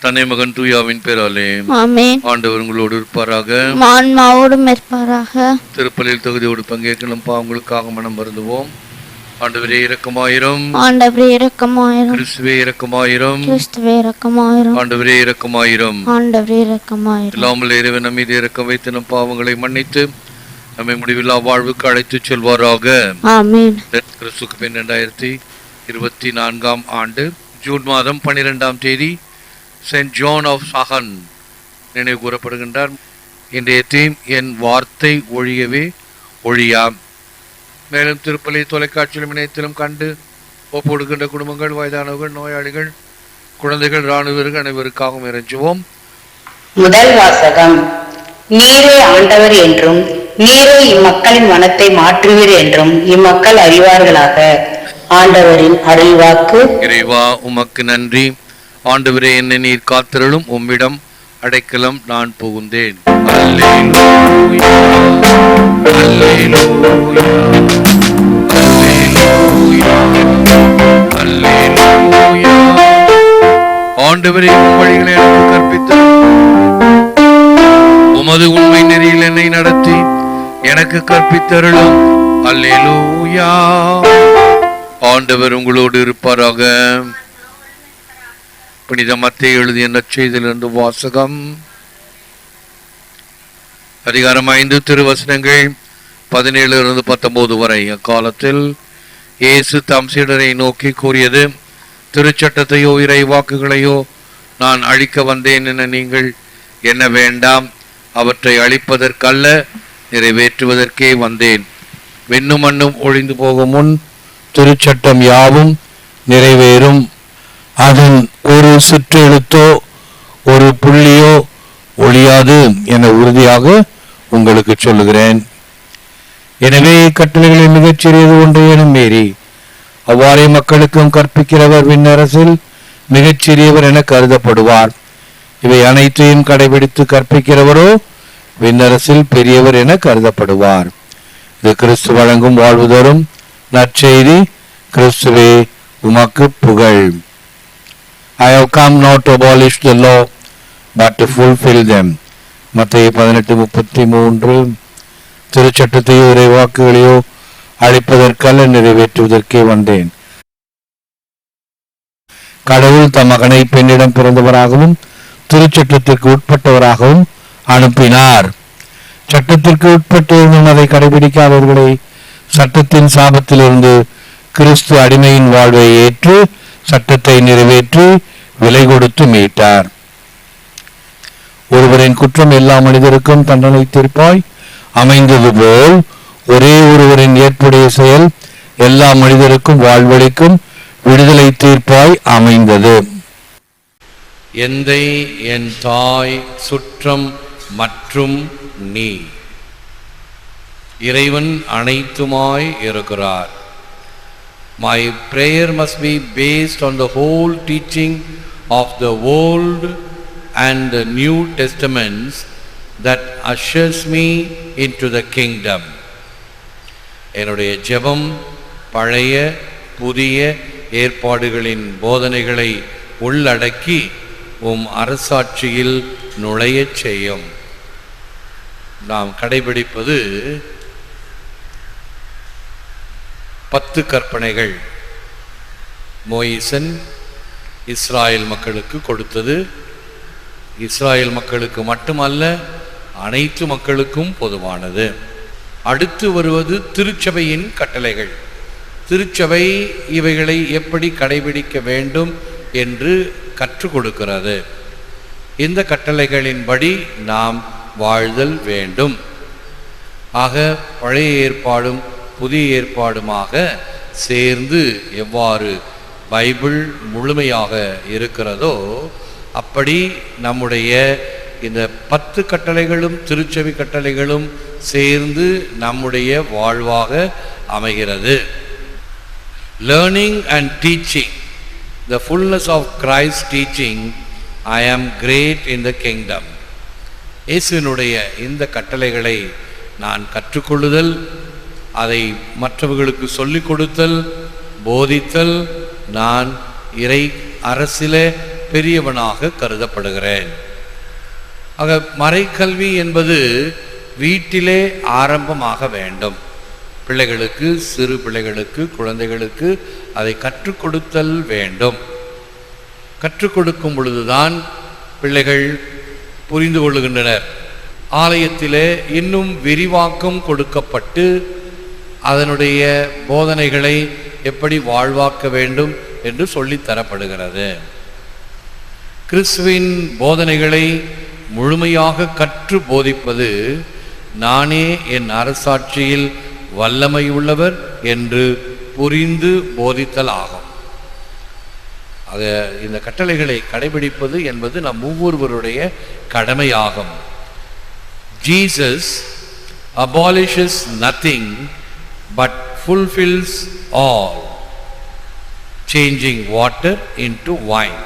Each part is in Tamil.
தன்னை மகன் தூயாவின் பேராலே ஆமென். ஆண்டவர் உங்களோடு இருப்பாராக. ஆன்மாவோடும் இருப்பாராக. தொகுதியோடு பங்கேற்கணும் பாவங்களுக்காக மனம் வருந்துவோம். ஆண்டவரே இரக்கமாயிரம். ஆண்டவரே இரக்கமாயிரும். கிறிஸ்துவே இரக்கமாயிரம். கிறிஸ்துவே இரக்கமாயிரும். ஆண்டவரே இரக்கமாயிரம். ஆண்டவரே இரக்கமாயிரும். இல்லாமல் இறைவன் மீது இறக்கம் வைத்து நம் பாவங்களை மன்னித்து நம்மை முடிவில்லா வாழ்வுக்கு அழைத்துச் செல்வாராக. ஆமென். கிறிஸ்துக்கு பின் ரெண்டாயிரத்தி இருபத்தி நான்காம் ஆண்டு ஜூன் மாதம் பன்னிரெண்டாம் தேதி செயின்ட் ஜான் ஆஃப் சஹன் நினைவு கூறப்படுகின்றார். இன்றைய தீம் என் வார்த்தை ஒழியவே ஒழியாம். மேலும் திருப்பலி தொலைக்காட்சியிலும் இணையத்திலும் கண்டு ஒப்புடுகின்ற குடும்பங்கள் வயதானவர்கள் நோயாளிகள் குழந்தைகள் இராணுவர்கள் அனைவருக்காகவும் இறைஞ்சுவோம். முதல் வாசகம் நீரே ஆண்டவர் என்றும் நீரே இம்மக்களின் மனத்தை மாற்றுவீர் என்றும் இம்மக்கள் அறிவார்களாக. ஆண்டவரின் அருள்வாக்கு இறைவா உமக்கு நன்றி. ஆண்டவரே என்னை நீர் காத்திரலும் உம்மிடம் அடைக்கலம் நான் புகுந்தேன். ஆண்டவரே வழிகளை எனக்கு கற்பித்து உமது உண்மை நெறியில் என்னை நடத்தி எனக்கு கற்பித்தருளும். அல்லேலூயா. ஆண்டவர் உங்களோடு இருப்பாராக. புனித மத்திய எழுதிய நற்செய்திலிருந்து வாசகம். அதிகாரம் ஐந்து திருவசனங்கள் பதினேழு இருந்து பத்தொன்பது வரை. அக்காலத்தில் இயேசு தம் சீடரை நோக்கி கூறியது திருச்சட்டத்தையோ இறை வாக்குகளையோ நான் அழிக்க வந்தேன் என நீங்கள் என்ன வேண்டாம். அவற்றை அழிப்பதற்கல்ல நிறைவேற்றுவதற்கே வந்தேன். விண்ணும் மண்ணும் ஒழிந்து போகும் முன் திருச்சட்டம் யாவும் நிறைவேறும். அதன் ஒரு சுற்றெழுத்தோ ஒரு புள்ளியோ ஒழியாது என உறுதியாக உங்களுக்கு சொல்லுகிறேன். எனவே கட்டளைகளில் மிகச்சிறியது ஒன்று எனும் மீறி அவ்வாறே மக்களுக்கும் கற்பிக்கிறவர் விண்ணரசில் மிகச்சிறியவர் என கருதப்படுவார். இவை அனைத்தையும் கடைபிடித்து கற்பிக்கிறவரோ விண்ணரசில் பெரியவர் என கருதப்படுவார். இது கிறிஸ்து வழங்கும் வாழ்வுதோறும் நற்செய்தி கிறிஸ்துவே உமக்கு புகழ். ஐ have come not to abolish the law but to fulfill them. மத்திய பதினெட்டு முப்பத்தி மூன்று திருச்சட்டத்தையோ இறைவாக்குகளையோ அழிப்பதற்கல்ல நிறைவேற்றுவதற்கே வந்தேன் கடவுள் தம் மகனை பெண்ணிடம் பிறந்தவராகவும் திருச்சட்டத்திற்கு உட்பட்டவராகவும் அனுப்பினார் சட்டத்திற்கு உட்பட்டிருந்தும் அதை கடைபிடிக்காதவர்களை சட்டத்தின் சாபத்திலிருந்து கிறிஸ்து அடிமையின் வாழ்வை ஏற்று சட்டத்தை நிறைவேற்றி விலை கொடுத்து மீட்டார். ஒருவரின் குற்றம் எல்லா மனிதருக்கும் தண்டனை தீர்ப்பாய் அமைந்தது போல் ஒரே ஒருவரின் ஏற்புடைய செயல் எல்லா மனிதருக்கும் வாழ்வளிக்கும் விடுதலை தீர்ப்பாய் அமைந்தது. எந்தை என் தாய் சுற்றம் மற்றும் நீ. இறைவன் அனைத்துமாய் இருக்கிறார். My prayer must be based on the whole teaching of the Old and the New Testaments that ushers me into the kingdom. என்னுடைய ஜெபம் பழைய புதிய ஏற்பாடுகளின் போதனைகளை உள்ளடக்கி உம் அரசாட்சியில் நுழையச் செய்யும் நாம் கடைபிடிப்பது பத்து கற்பனைகள் மோயிசன் இஸ்ராயல் மக்களுக்கு கொடுத்தது. இஸ்ராயல் மக்களுக்கு மட்டுமல்ல அனைத்து மக்களுக்கும் பொதுவானது. அடுத்து வருவது திருச்சபையின் கட்டளைகள். திருச்சபை இவைகளை எப்படி கடைபிடிக்க வேண்டும் என்று கற்றுக் கொடுக்கிறது. இந்த கட்டளைகளின்படி நாம் வாழ்தல் வேண்டும். ஆக பழைய ஏற்பாடும் புதிய ஏற்பாடுமாக சேர்ந்து எவ்வாறு பைபிள் முழுமையாக இருக்கிறதோ அப்படி நம்முடைய இந்த பத்து கட்டளைகளும் திருச்செவி கட்டளைகளும் சேர்ந்து நம்முடைய வாழ்வாக அமைகிறது. Learning and teaching the fullness of Christ teaching I am great in the kingdom இயேசுவினுடைய இந்த கட்டளைகளை நான் கற்றுக்கொள்ளுதல் அதை மற்றவர்களுக்கு சொல்லிக் கொடுத்தல் போதித்தல் நான் இறை அரசிலே பெரியவனாக கருதப்படுகிறேன். ஆக மறைக்கல்வி என்பது வீட்டிலே ஆரம்பமாக வேண்டும். பிள்ளைகளுக்கு சிறு பிள்ளைகளுக்கு குழந்தைகளுக்கு அதை கற்றுக் கொடுத்தல் வேண்டும். கற்றுக் கொடுக்கும் பொழுதுதான் பிள்ளைகள் புரிந்து கொள்ளுகின்றனர். ஆலயத்திலே இன்னும் விரிவாக்கம் கொடுக்கப்பட்டு அதனுடைய போதனைகளை எப்படி வாழ்வாக்க வேண்டும் என்று சொல்லித்தரப்படுகிறது கிறிஸ்துவின் போதனைகளை முழுமையாக கற்று போதிப்பது நானே என் அரசாட்சியில் வல்லமை உள்ளவர் என்று புரிந்து போதித்தல் ஆகும். அது இந்த கட்டளைகளை கடைபிடிப்பது என்பது நம் ஒவ்வொருவருடைய கடமையாகும். Jesus abolishes nothing but fulfills all changing water into wine.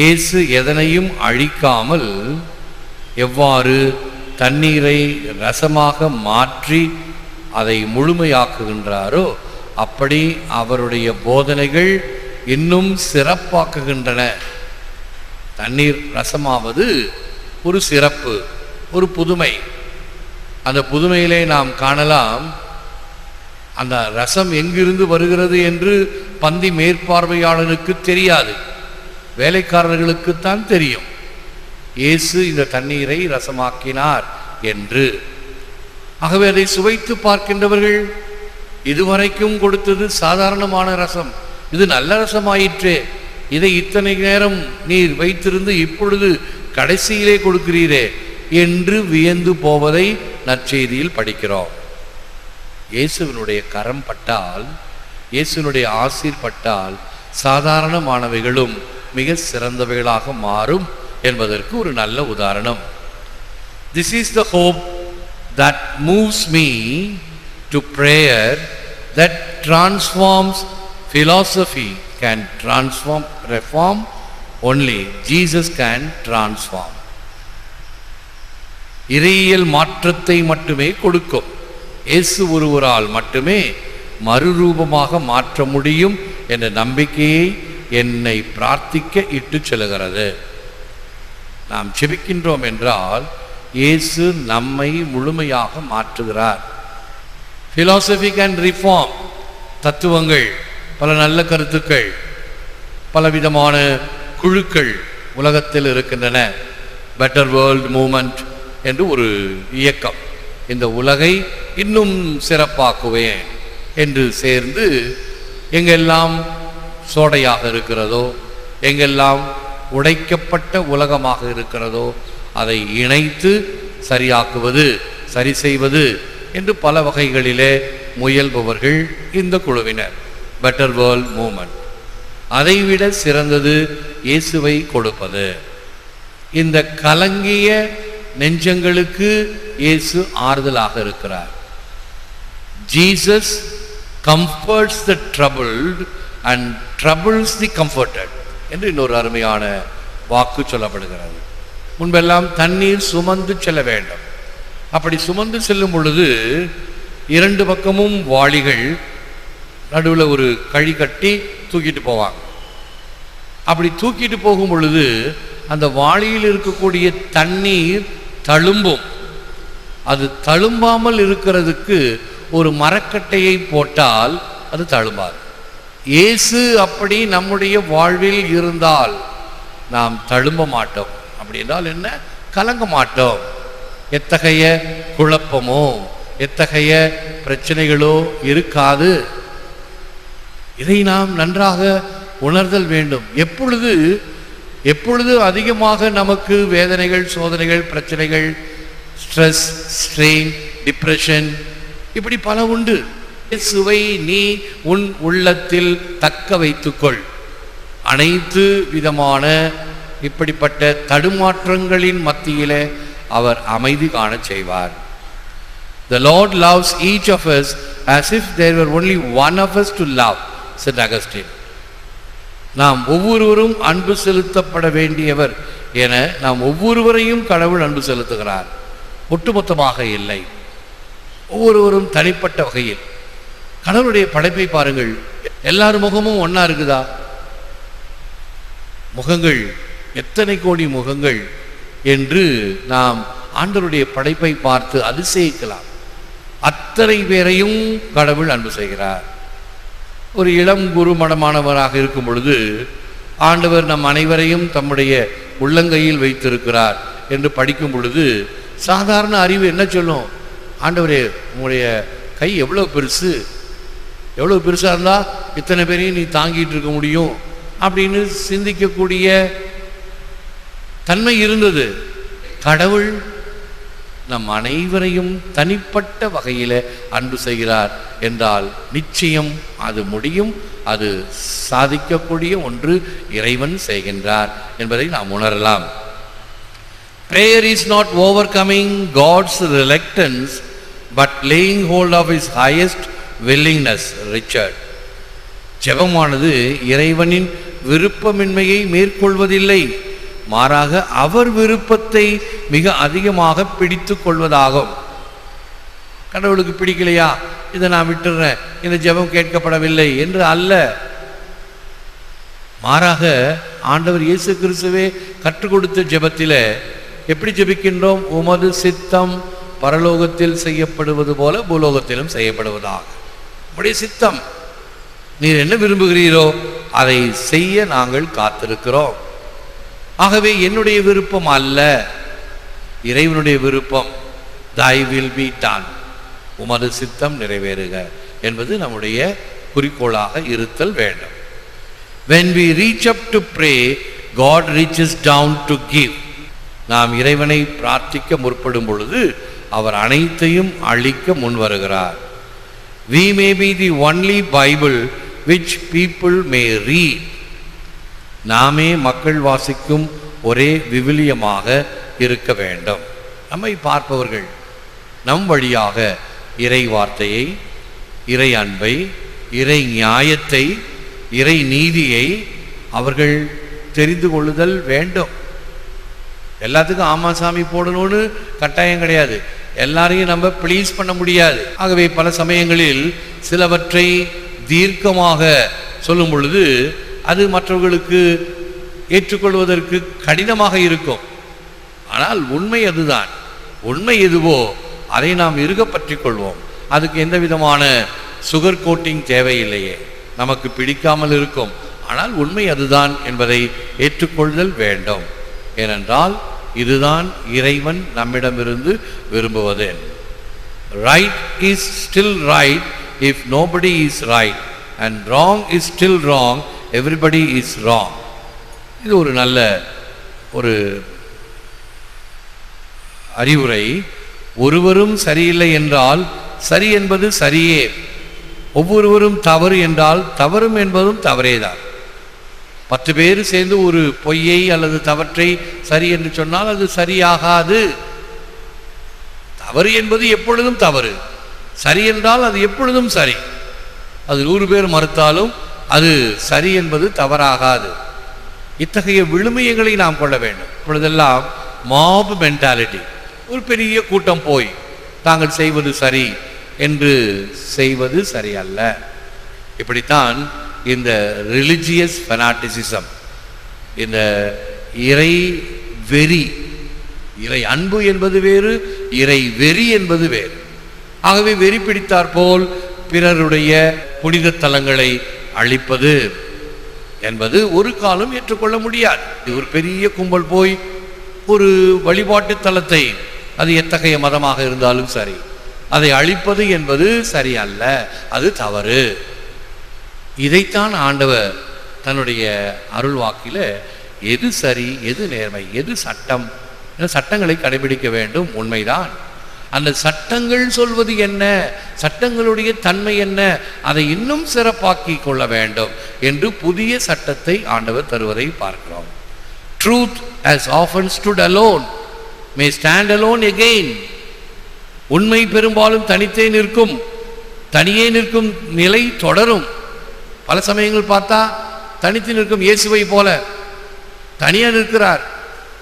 இயேசு எதனையும் அழிக்காமல் எவ்வாறு தண்ணீரை ரசமாக மாற்றி அதை முழுமையாக்குகின்றாரோ அப்படி அவருடைய போதனைகள் இன்னும் சிறப்பாக்குகின்றன. தண்ணீர் ரசமாவது ஒரு சிறப்பு ஒரு புதுமை. அந்த புதுமையிலே நாம் காணலாம் அந்த ரசம் எங்கிருந்து வருகிறது என்று பந்தி மேற்பார்வையாளனுக்கு தெரியாது. வேலைக்காரர்களுக்குத்தான் தெரியும். இயேசு இந்த தண்ணீரை ரசமாக்கினார் என்று. ஆகவே அதை சுவைத்து பார்க்கின்றவர்கள் இதுவரைக்கும் கொடுத்தது சாதாரணமான ரசம். இது நல்ல ரசமாயிற்றே. இதை இத்தனை நேரம் நீர் வைத்திருந்து இப்பொழுது கடைசியிலே கொடுக்கிறீரே என்று வியந்து போவதை நற்செய்தியில் படிக்கிறோம். இயேசுவினுடைய கரம் பட்டால் இயேசுவினுடைய ஆசீர் பட்டால் சாதாரணமானவைகளும் மிக சிறந்தவைகளாக மாறும் என்பதற்கு ஒரு நல்ல உதாரணம். This is the hope that moves me to prayer that transforms philosophy can transform reform only Jesus can transform. இறையியல் மாற்றத்தை மட்டுமே கொடுக்கும். இயேசு ஒருவரால் மட்டுமே மறுரூபமாக மாற்ற முடியும் என்ற நம்பிக்கையை என்னை பிரார்த்திக்க இட்டு செல்கிறது நாம் செபிக்கின்றோம் என்றால் இயேசு நம்மை முழுமையாக மாற்றுகிறார். Philosophy அண்ட் ரிஃபார்ம் தத்துவங்கள் பல நல்ல கருத்துக்கள் பலவிதமான குழுக்கள் உலகத்தில் இருக்கின்றன. பெட்டர் வேர்ல்ட் மூமெண்ட் என்று ஒரு இயக்கம். இந்த உலகை இன்னும் சிறப்பாக்குவேன் என்று சேர்ந்து எங்கெல்லாம் சோடையாக இருக்கிறதோ எங்கெல்லாம் உடைக்கப்பட்ட உலகமாக இருக்கிறதோ அதை இணைத்து சரியாக்குவது சரி செய்வது என்று பல வகைகளிலே முயல்பவர்கள் இந்த குழுவினர். பெட்டர் வேர்ல்ட் மூமெண்ட் அதைவிட சிறந்தது இயேசுவை கொடுப்பது. இந்த கலங்கிய நெஞ்சங்களுக்கு இயேசு ஆறுதலாக இருக்கிறார். Jesus comforts the troubled and troubles the comforted என்று இன்னொரு அருமையான வாக்கு சொல்லப்படுகிறது. முன்பெல்லாம் தண்ணீர் சுமந்து செல்ல வேண்டும். அப்படி சுமந்து செல்லும் பொழுது இரண்டு பக்கமும் வாளிகள் நடுவில் ஒரு கழி கட்டி தூக்கிட்டு போவாங்க. அப்படி தூக்கிட்டு போகும் பொழுது அந்த வாளியில் இருக்கக்கூடிய தண்ணீர் தழும்பும். அது தழும்பாமல் இருக்கிறதுக்கு ஒரு மரக்கட்டையை போட்டால் அது தழும்பாது. இயேசு அப்படி நம்முடைய வாழ்வில் இருந்தால் நாம் தழும்ப மாட்டோம். அப்படி என்றால் என்ன? கலங்க மாட்டோம். எத்தகைய குழப்பமோ எத்தகைய பிரச்சனைகளோ இருக்காது. இதை நாம் நன்றாக உணர்தல் வேண்டும். எப்பொழுது எப்பொழுது அதிகமாக நமக்கு வேதனைகள் சோதனைகள் பிரச்சனைகள் ஸ்ட்ரெஸ் ஸ்ட்ரெயின் டிப்ரெஷன் இப்படி பல உண்டு. இயேசுவை நீ உன் உள்ளத்தில் தக்க வைத்துக்கொள். அனைத்து விதமான இப்படிப்பட்ட தடுமாற்றங்களின் மத்தியிலே அவர் அமைதி காணச் செய்வார். The Lord loves each of us as if there were only one of us to love Saint Augustine நாம் ஒவ்வொருவரும் அன்பு செலுத்தப்பட வேண்டியவர் என நாம் ஒவ்வொருவரையும் கடவுள் அன்பு செலுத்துகிறார். ஒட்டுமொத்தமாக இல்லை. ஒவ்வொருவரும் தனிப்பட்ட வகையில். கடவுளுடைய படைப்பை பாருங்கள். எல்லார் முகமும் ஒன்றா இருக்குதா? முகங்கள் எத்தனை கோடி முகங்கள் என்று நாம் ஆண்டவருடைய படைப்பை பார்த்து அதிசயிக்கலாம். அத்தனை பேரையும் கடவுள் அன்பு செய்கிறார். ஒரு இளம் குருமணமானவராக இருக்கும் பொழுது ஆண்டவர் நம் அனைவரையும் தம்முடைய உள்ளங்கையில் வைத்திருக்கிறார் என்று படிக்கும் பொழுது சாதாரண அறிவு என்ன சொல்லும்? ஆண்டவரே உங்களுடைய கை எவ்வளோ பெருசு? எவ்வளோ பெருசாக இருந்தால் இத்தனை பேரையும் நீ தாங்கிட்டு இருக்க முடியும் அப்படின்னு சிந்திக்கக்கூடிய தன்மை இருந்தது. கடவுள் நம் அனைவரையும் தனிப்பட்ட வகையில் அன்பு செய்கிறார் என்றால் நிச்சயம் அது முடியும். அது சாதிக்கக்கூடிய ஒன்று இறைவன் செய்கின்றார் என்பதை நாம் உணரலாம். Prayer is not overcoming God's reluctance, but laying hold of His highest willingness, Richard. ஜெபமானது இறைவனின் விருப்பமின்மையை மேற்கொள்வதில்லை. மாறாக அவர் விருப்பத்தை மிக அதிகமாக பிடித்து கொள்வதாகும். கடவுளுக்கு பிடிக்கலையா? இதை நான் விட்டுறேன். இந்த ஜெபம் கேட்கப்படவில்லை என்று அல்ல. மாறாக ஆண்டவர் இயேசு கிறிஸ்துவே கற்றுக் கொடுத்த ஜெபத்தில் எப்படி ஜெபிக்கின்றோம்? உமது சித்தம் பரலோகத்தில் செய்யப்படுவது போல பூலோகத்திலும் செய்யப்படுவதாக. உடைய சித்தம். நீர் என்ன விரும்புகிறீரோ அதை செய்ய நாங்கள் காத்திருக்கிறோம். ஆகவே என்னுடைய விருப்பம் அல்ல. இறைவனுடைய விருப்பம் தாய் வில் பி டான் உமது சித்தம் நிறைவேறுக என்பது நம்முடைய குறிக்கோளாக இருத்தல் வேண்டும். When we reach up to pray God reaches down to give நாம் இறைவனை பிரார்த்திக்க முற்படும் பொழுது அவர் அனைத்தையும் அழிக்க முன்வருகிறார். We may be the only Bible which people may read நாமே மக்கள் வாசிக்கும் ஒரே விவிலியமாக இருக்க வேண்டும். நம்மை பார்ப்பவர்கள் நம் வழியாக இறை வார்த்தையை இறை அன்பை இறை நியாயத்தை இறை நீதியை அவர்கள் தெரிந்து கொள்ளுதல் வேண்டும். எல்லாத்துக்கும் ஆமா சாமி போடணும்னு கட்டாயம் கிடையாது. எல்லாரையும் நம்ம ப்ளீஸ் பண்ண முடியாது. ஆகவே பல சமயங்களில் சிலவற்றை தீர்க்கமாக சொல்லும் பொழுது அது மற்றவர்களுக்கு ஏற்றுக்கொள்வதற்கு கடினமாக இருக்கும். ஆனால் உண்மை அதுதான். உண்மை எதுவோ அதை நாம் இருக பற்றி கொள்வோம். அதுக்கு எந்த விதமான சுகர் கோட்டிங் தேவையில்லையே. நமக்கு பிடிக்காமல் இருக்கும். ஆனால் உண்மை அதுதான் என்பதை ஏற்றுக்கொள்தல் வேண்டும். ஏனென்றால் இதுதான் இறைவன் நம்மிடமிருந்து விரும்புவது. Right is still right if nobody is right and wrong is still wrong everybody is wrong இது ஒரு நல்ல ஒரு அறிவுரை. ஒருவரும் சரியில்லை என்றால் சரி என்பது சரியே. ஒவ்வொருவரும் தவறு என்றால் தவறும் என்பதும் தவறேதான். பத்து பேர் சேர்ந்து ஒரு பொய்யை அல்லது தவற்றை சரி என்று சொன்னால் அது சரியாகாது. தவறு என்பது எப்பொழுதும் தவறு. சரி என்றால் அது எப்பொழுதும் சரி. அது நூறு பேர் மறுத்தாலும் அது சரி என்பது தவறாகாது. இத்தகைய விழுமியங்களை நாம் கொள்ள வேண்டும். இப்பொழுதெல்லாம் மாப் மென்டாலிட்டி ஒரு பெரிய கூட்டம் போய் தாங்கள் செய்வது சரி என்று செய்வது சரியல்ல. இப்படித்தான் இந்த ரிலிஜியஸ் ஃபெனாட்டிசிசம் இந்த இறை வெறி இறை அன்பு என்பது வேறு இறை வெறி என்பது வேறு. ஆகவே வெறி பிடித்தார் போல் பிறருடைய புனித தலங்களை அழிப்பது என்பது ஒரு காலம் ஏற்றுக்கொள்ள முடியாது. இது ஒரு பெரிய கும்பல் போய் ஒரு வழிபாட்டு தலத்தை அது எத்தகைய மதமாக இருந்தாலும் சரி அதை அழிப்பது என்பது சரியல்ல. அது தவறு. இதைத்தான் ஆண்டவர் தன்னுடைய அருள் வாக்கில் எது சரி எது நேர்மை எது சட்டம்? என சட்டங்களை கடைபிடிக்க வேண்டும் உண்மைதான். அந்த சட்டங்கள் சொல்வது என்ன? சட்டங்களுடைய தன்மை என்ன? அதை இன்னும் சிறப்பாக்கி கொள்ள வேண்டும் என்று புதிய சட்டத்தை ஆண்டவர் தருவதை பார்க்கிறோம். Truth as often stood alone may stand alone again உண்மை பெரும்பாலும் தனித்தே நிற்கும் தனியே நிற்கும் நிலை தொடரும். பல சமயங்கள் பார்த்தா தனித்து நிற்கும் இயேசுவை போல தனியாக நிற்கிறார்.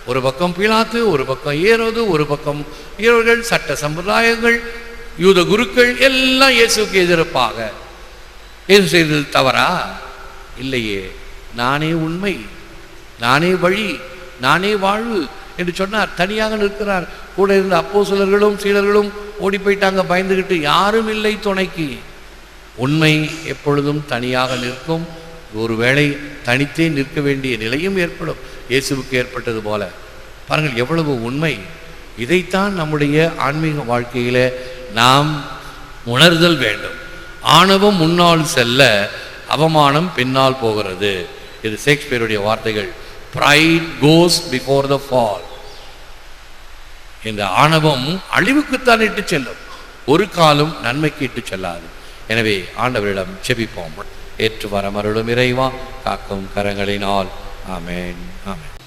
ஒரு பக்கம் பிலாத்து ஒரு பக்கம் ஏறது ஒரு பக்கம் ஈரோர்கள் சட்ட சம்பிரதாயங்கள் யூத குருக்கள் எல்லாம் இயேசுக்கு எதிர்ப்பாக. இயேசு செய்தது தவறா? இல்லையே. நானே உண்மை நானே வழி நானே வாழ்வு என்று சொன்னார். தனியாக நிற்கிறார். கூட இருந்த அப்போஸ்தலர்களும் சீடர்களும் ஓடி போயிட்டாங்க பயந்துகிட்டு யாரும் இல்லை துணைக்கு. உண்மை எப்பொழுதும் தனியாக நிற்கும். ஒருவேளை தனித்தே நிற்க வேண்டிய நிலையும் ஏற்படும். இயேசுவுக்கு ஏற்பட்டது போல. பாருங்கள் எவ்வளவு உண்மை. இதைத்தான் நம்முடைய ஆன்மீக வாழ்க்கையில் நாம் உணர்தல் வேண்டும். ஆணவம் முன்னால் செல்ல அவமானம் பின்னால் போகிறது. இது ஷேக்ஸ்பியருடைய வார்த்தைகள். Pride goes before the fall இந்த ஆணவம் அழிவுக்குத்தான் இட்டு செல்லும். ஒரு காலம் நன்மைக்கு இட்டு செல்லாது. எனவே ஆண்டவரிடம் செபிப்போம். ஏற்று வரமருளும் இறைவா காக்கும் கரங்களினால். ஆமேன் ஆமேன்.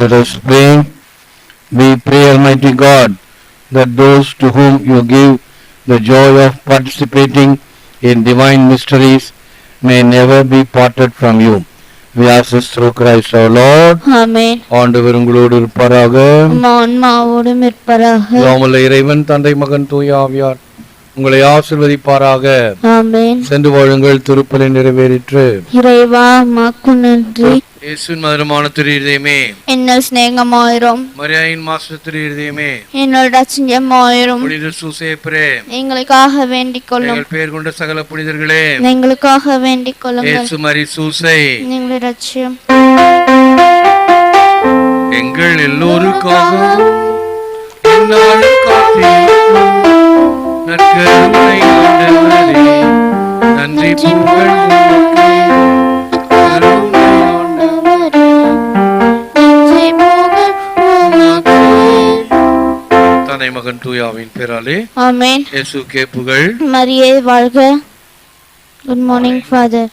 Let us pray. We pray, Almighty God, that those to whom you give the joy of participating in divine mysteries may never be parted from you. We ask this through Christ our Lord. ஆமென் ஆண்டவர் உங்களோடு இருப்பாராக உம் ஆன்மாவோடும் இருப்பதாக நாமல்ல இறைவன் தந்தை மகன் தூய ஆவியார் உங்களை ஆசிர்வதிப்பாராக ஆமென் சென்று வாழுங்கள் திருப்பலி நிறைவேறிற்று இறைவா மாக்கு நன்றி இயேசுவின் மதுரமான திரு இருதயமே. என்னல் சிநேகமாயிரும். மரியாயின் மாஸ்டர் திரு இருதயமே. என்னோட ரட்சண்யமாயிரும் புனித சூசேப்பரே. எங்களுக்காக வேண்டிக் கொள்ளும் எங்கள் பேர் கொண்ட சகல புனிதர்களே. எங்களுக்காக வேண்டிக் கொள்ளுங்கள் இயேசு மரி சூசை. எங்களுடைய ரட்சியம். எங்கள் எல்லோருக்காக இந்நாளும் காத்திருக்கும். நற்கருணை நன்றி புகழ். உமக்கு. தந்தை மகன் தூயாவின் பேராலே ஆமென். இயேசுக்கே புகழ். மரியே வாழ்க. Good morning father